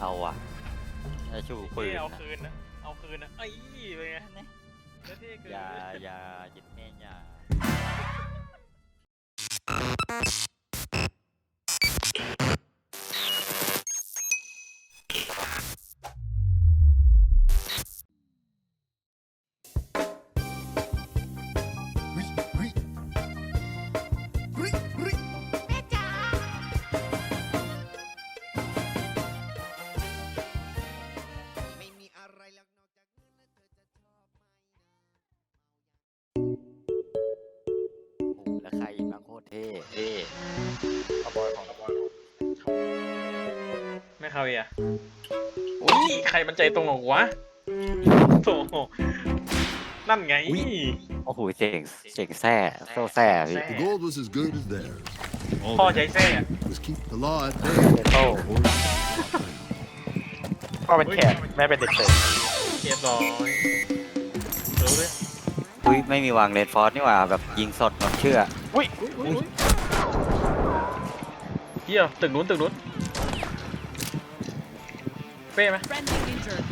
เอาว่ะจะชูปืนเอานะคืนนะ เอาคืนนะไอ้เป็นไงแล้วเท่เกินอย่าอย่าจิตแม่อย่า ไม่เข้าอะอุ้ยใครมันใจตรงหรอวะโอ้โหนั่นไงโอ้โหเสียงเสียงแซ่โซ่แซ่พี่แซ่ The gold was as good as theirs. All พ่อ they ใช้ had แซ่ to do was keep the law at bay. โต้ก็เป็นแขกแม่เป็นเด็กเสิร์ฟเรียบร้อยรู้ด้วยอุ้ยไม่มีวางเลนฟอร์สนี่หว่าแบบยิงสดหมดเชื่ออุ้ยเยี่ยตึกนู้นตึกนู้น เป้ไหม Friendly injured.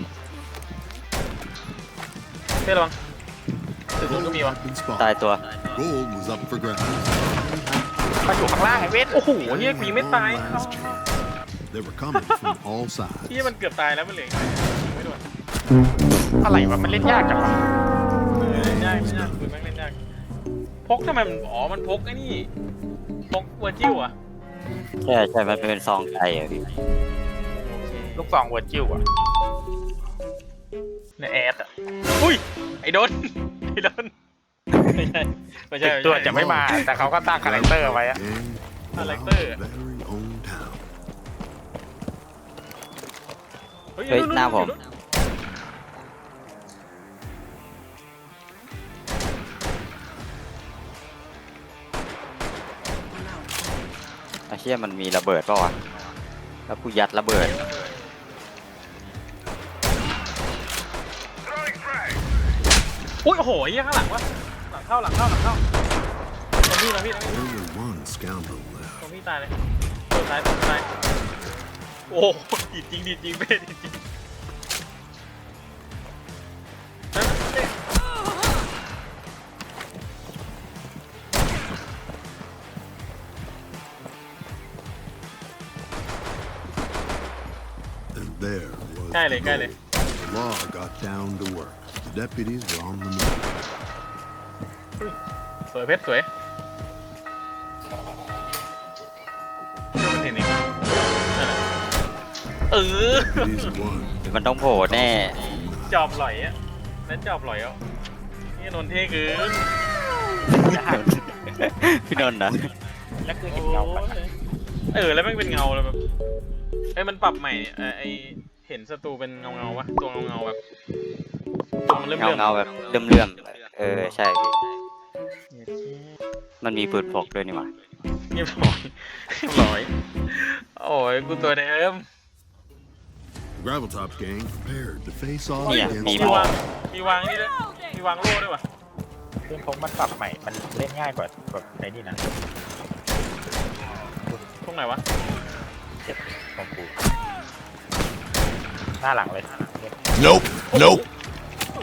เป้ระวังตึกนู้น Gold ก็มีวะ had been ตาย spotted. ตัว Gold was up for grabs. มาอยู่ข้างล่างไอ้เวทโอ้โหเฮียกูยิงไม่ตาย Last chance. They were coming from all sides. เฮียมันเกือบตายแล้วมันเหลืออีกยิงไม่โดนอะไรวะมันเล่นยากจังวะเออเล่นยากเล่นยากปืนแม่งเล่นยากพกทำไมมันอ๋อมันพกไอ้นี่พกเวอร์จิวอะใช่ใช่มันเป็นซองไก่อะพี่โอเค ลูกซองเวอร์จิวอะในแอดอะอุ้ย ไอ้โดน ไอ้โดน ไม่ใช่ ไม่ใช่ติดตัวจะไม่มา แต่เขาก็ตั้งคาแรคเตอร์ไว้อะ Gang I like Ball's that. very own town. เฮ้ยหน้าผม ไอ้เชี่ยมันมีระเบิดเปล่าวะ แล้วกูยัดระเบิด อุ้ยโอ้โหเฮียข้างหลังวะหลังเข้าหลังเข้าหลังเข้าตรงพี่ตรงพี่ตรงพี่ Only one scoundrel left. ตรงพี่ตายเลยเปิดตายเปิดตายโอ้โหดีจริงดีจริงเป้ดีจริงเฮ้ยเป้ And there was ใกล้เลย the ใกล้เลย gold. The law got down to work. The deputies were on the move. สวยเพชรสวยเชื่อมันเห็นเองนั่นแหละเออ Deputies won. มันต้องโผล่แน่ จอบหลอยอะนั่นจอบหลอยอะนี่นนท์เท่เกินพี่นนท์นะแล้วคือเห็นเงาปะเออ แล้วมันเป็นเงาเลยแบบเอ้ยมันปรับใหม่เอ่อไอเห็นศัตรูเป็นเงาเงาๆวะตัวเงาเงาๆแบบตัว มันเริ่มเงาเริ่มเงาๆแบบเลื่อมๆเออใช่พี่มันมีปืนพกด้วยนี่หว่าเงียบร้อยเรียบร้อยโอ้ยกูตัวเดิม The Graveltop gang prepared to face off Yeah, against มีมีหมอวาง มีวางนี่ด้วยมีวางโล่ด้วยวะซึ่งพกมันปรับใหม่ มันเล่นง่ายกว่าแบบในนี่นะตรงไหนวะของกูหน้าหลังเลย Nope, nope.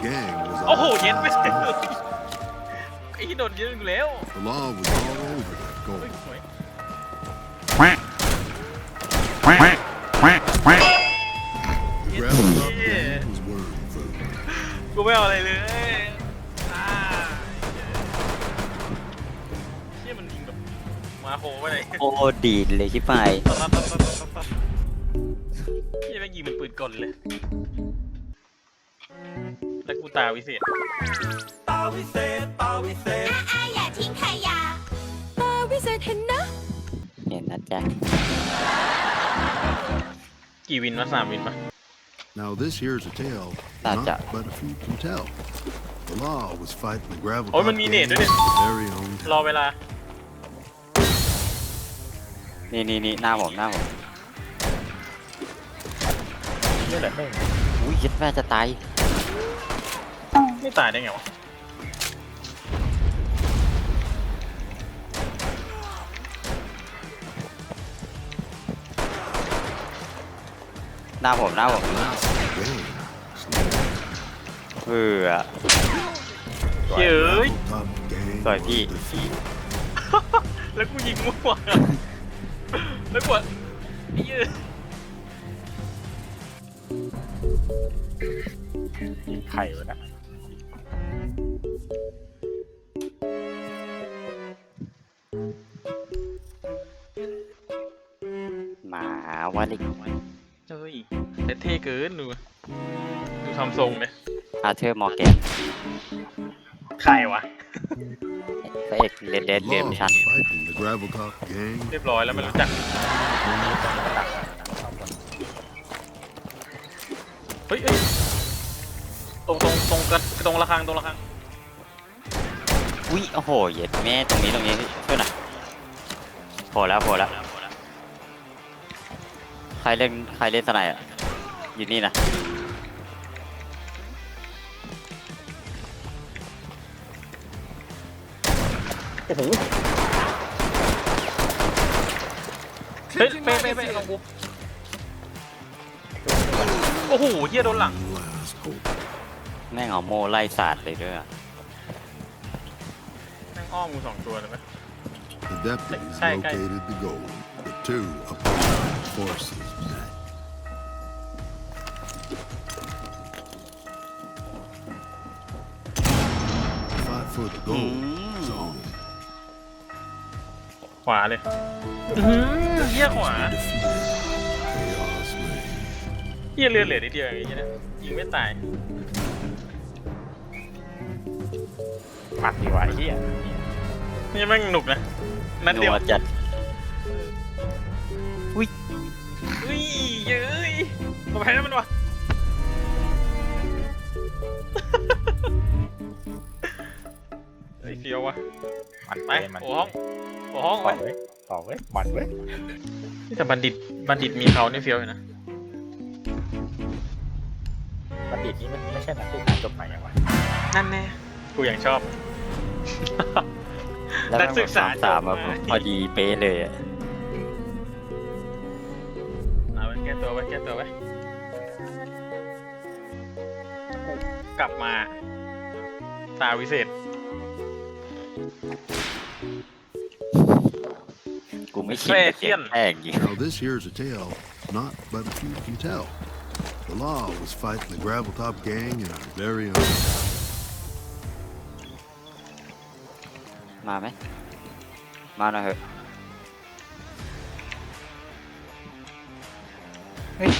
Gang was โอ้โห all เย็นไป sides. ไอ้ที่โดนเย็นอยู่แล้ว The law was all over that เฮ้ย gold. สวย The Graveltop gang was worm food. กูไม่เอาอะไรเลยอ่าเชี่ยมันยิงแบบมาโหไปไหนโอ้ดีดเลยชิบหายตัดตัดตัดตั แล้วกูตาวิเศษอาอย่าทิ้งขยะตาวิเศษเห็นนะ เห็นนะจ๊ะกี่วินวะสามวินปะ Now this here's a tale Not not that. but a few can tell. The law was fighting the Graveltop โอ้ยมันมีเนต gang ด้วยดิ in their very own รอ town. เวลา นี่นี่นี่หน้าผมหน้าผมเลือดเหลือหนึ่งอุ้ยยัดแม่จะตาย ไม่ตายได้ไงวะหน้าผมหน้าผม Last game. เออเย้ย Top gang Sorry, on Pete. the field. แล้วกูยิงมั่วแล้วกดไอ้เหี้ยยิงไข่ไว้นะ หมาวันอีกเฮ้ยแต่เท่เกินดูดูทำทรงเลยอาเธอร์มอร์แกนใครวะพระเอกเลดเดดเดม Love ชัน fighting the gravel top gang. เรียบร้อยแล้วไม่รู้จักเฮ้ยเอ้ยตรงตรงตรงกันตรงระฆังตรงระฆัง อุ้ยโอ้โหเหย็ดแม่ตรงนี้ตรงนี้ช่วยหน่อยโผล่แล้วโผล่แล้วใครเล่นใครเล่นสไนด์อะอยู่นี่นะโอ้โหเฮ้ยเป้เป้เป้ลงกูโอ้โหเฮียโดนหลัง Last hope. แม่งเอาโม่ไล่สาดเลยด้วยอะแม่ง อ้อมกูสองตัวเลยไหม The deputies Hey, guys. located the gold. The two opposing forces met. Fight for the gold zone. ขวาเลยอื้อหือเฮียขวา Defeated. Chaos reigns. เฮียเลือดเหลือนิดเดียวอย่างเงี้ยนะยิงไม่ตายหมัดดีกว่าไอ้เหี้ย นี่แม่งหนุกนะ นัดเดียวนัจัดอุ้ยเย้ยตัวแพ้นั่นมันวะเฮ้ยเฟียววะหมัดไปเกินมันโอ้ห้องโอ้ห้องต่อวะเว้ยต่อเว้ยหมัดเว้ยแต่บัณฑิตบัณฑิตมีเขาเนี่ยเฟียวอยู่นะบัณฑิตนี่มันไม่ใช่นักศึกษาจบใหม่ยังวะนั่นแน่กูอย่างชอบ แล้วนัแม่กงศึแบบกษาสามสามแบบจบมาพอดีเป๊ะเลยอะเอาไว้แก้ตัวไว้แก้ตัวไว้กลับมา ตาวิเศษ กูไม่ชินกับเสียงแป้งยิง Now this here's a tale not but a few can tell. The law was fighting the gravel top gang in our very own. มาไหม มาหน่อยเถอะเฮ้ย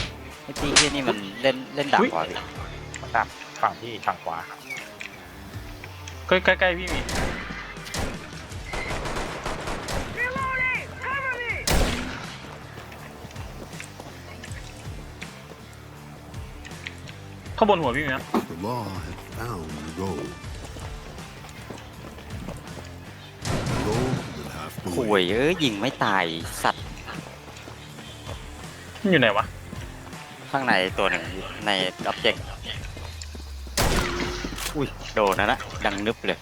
ไอ้ตีเฮียนี่มันเล่นเล่นดักอุ๊ยว่ะพี่มันดักฝั่งที่ฝั่งขวาใกล้ๆพี่มีข้างบนหัวพี่มีนะ The law had found the gold. ข่ว wait. ยเอ้ยยิงไม่ตายสัตว์มันอยู่ไหนวะ ข้างในตัวหนึ่งในอ็อบเจกต์อุ้ยโดนนะนะดังนึบเลย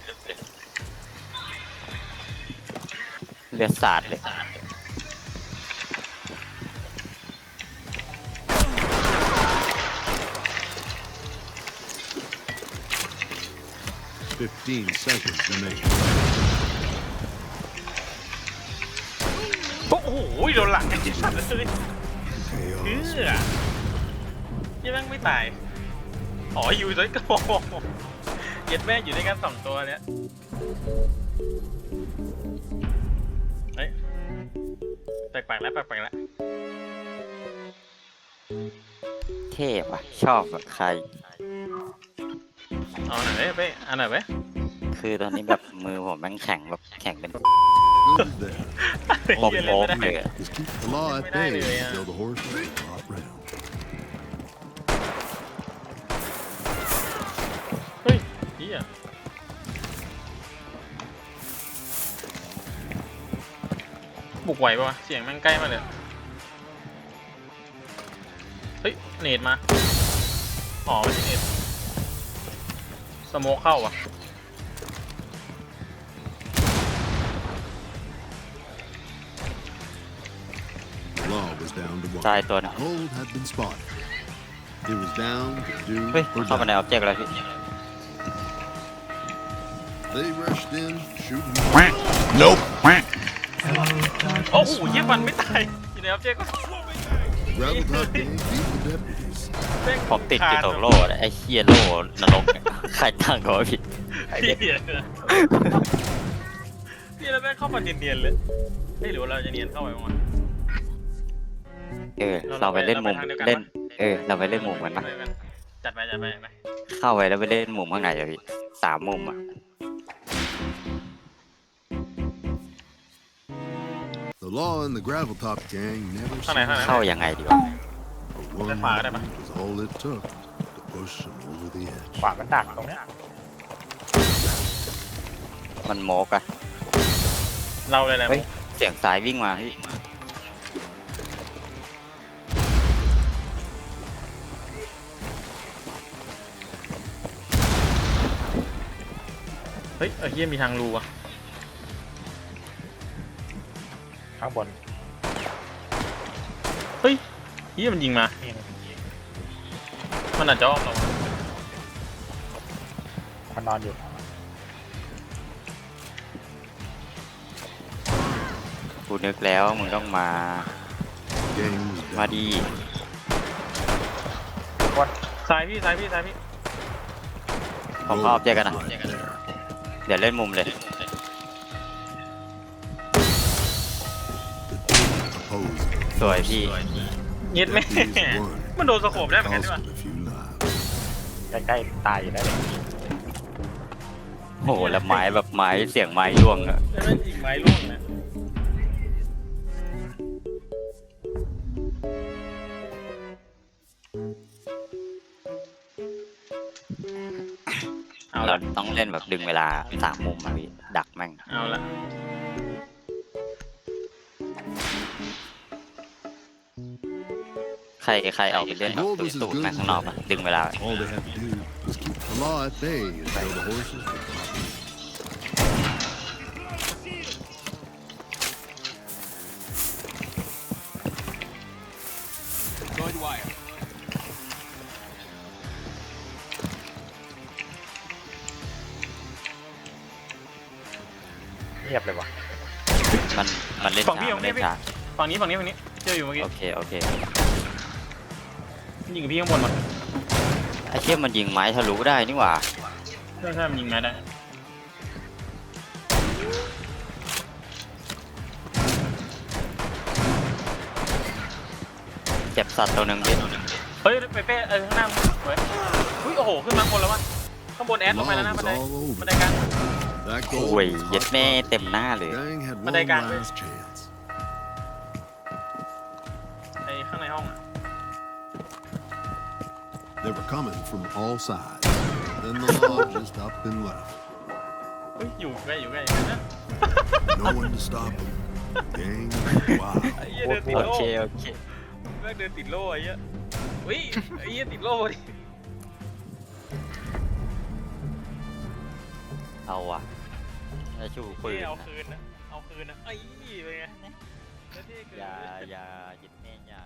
เลือดสาดเลย Fifteen seconds remaining. อ้โหโดนหลังไอ้สัตว์เลยเอ Chaos. อยังแม่งไม่ตาย อ๋ออยู่ด้วยกันโอ้โหเย็ดแม่อยู่ด้วยกันสองตัวเนี้ยเฮ้ยแปลกๆแล้วแปลกๆแล้วเท่ว่ะ ชอบแบบใคร เอาหน่อยเว้ยเป้อันไหนอยเว้ยคือตอนนี้แบบมือผมแม่งแข็งแบบแข็งเป็น Who's there? โป๊กเหี้ยเล่นโป๊กไม่ได้เลยอะ Just keep the law at ไม่ bay ได้เลยอะ until the horses top round. เฮ้ยเฮียบุกไหวปะวะ เสียงแม่งใกล้มากเลย เฮ้ย เนตมา อ๋อไม่ใช่เนตสโมกเข้าวะ was down to ตาย one. ตัวหนึง Gold had been spotted. It was down to do เฮ้ย or เข้ามาใน die. ออบเจกต์แล้วพี่ They rushed in, shooting. โอ้โหเยี่ยฟันไม่ตาย อยู่ในออบเจกต์ก็ The gravel top gang beat the deputies. แม่งผมติดอยู่ขาตรงโล่ไอ้เฮียโล่นรกเนี่ยใครตั้งเขาวะพี่พี่เหี้ยพี่แล้วแม่งเข้ามาเนียนๆเลยเฮ้ยหรือว่าเราจะเนียนเข้าไปบ้างวะ เออ เราไปเล่นมุมเราไปทางเดียวกันเล่นปะเออ เราไปเล่นมุมกันปะจัดไปจัดไปจัดไปเข้าไปแล้วไปเล่นมุมข้างในอะพี่สามมุมอะ The law and the gravel top gang never ข้างในข้างในเข้ายังไงดีวะ But one Let's fire them. moment was all it took to push them over the edge. ขวามันดักตรงเนี้ยมันโมกอะเราเลยแหละเฮ้ย เสียงซ้ายวิ่งมาพี่ เฮ้ยเออเฮียมีทางรูว่ะข้างบนเฮ้ยเฮียมันยิงมา นี่มันอาจจะอ้อมเรามันนอนอยู่กูนึกแล้วมึงต้องมา Gang was มา down. ดีบนซ้ายพี่ซ้ายพี่ซ้ายพี่ผมเข้าออบเจกต์กันนะ Right there. เดี๋ยวเล่นมุมเลย Opposed. สวยพี่เงียดแม่ Deputies won. มันโดนสโคปได้เหมือนกัน Cost ใช่ปะ them a few lives. ใกล้ๆตายอยู่แล้วเนี่ยโอ้โหแล้วไม้แบบไม้เสียงไม้ร่วงอะแล้วนั่นยิงไม้ร่วงนะ ต้องเล่นแบบดึงเวลาสามมุมอะพี่ดักแม่ง เอาละใครใครเอาไปเล่นแบบตุยตูดแม่งข้างนอกอะดึงเวลา All they had to do was keep the law at bay until the horses งียบเลยว่ะ มันมันเล่นฝั่งพี่ช้าฝั่มังนนี้เล่นช้าฝั่งนี้ฝั่งนี้ฝั่งนี้เจออยู่เมื่อกี้โอเคโอเคยิงกับพี่ข้างบนมาไอ้เชี่ยมันยิงไม้ทะลุได้นี่หว่าใช่ใช่มันยิงไม้ได้เจ็บสัตว์ตัวหนึ่งดิเฮ้ยเปเป้เออข้างหน้ามึงเฮ้ยอุ้ยโอ้โหขึ้นมาข้างบนแล้ววะข้างบนแอดลงไปแล้วนะบันได All over. บันไดกลาง That โอ้ goal ย was เย็ด hot แม่ fought. เต็มหน้าเลย Gang had one But they got it. last chance. ไอ้ข้างในห้องอะ They were coming from all sides. Then the law just up and left. เฮ้ยอยู่ใกล้อยู่ใกล้อยู่ใกล้นะ No one to stop them. Gang, wow. ไอ้เหี้ยเดินติดโอโล่เค โอเค แม่งเดินติดโล่ไอ้เหี้ยอุ้ยไอ้เหี้ยติดโล่ดิเอาว่ะ จะชูปืนเอาคืนนะ เอาคืนนะไอ้ยี่เป็นไงอย่าอย่าหยิบแม่ย่า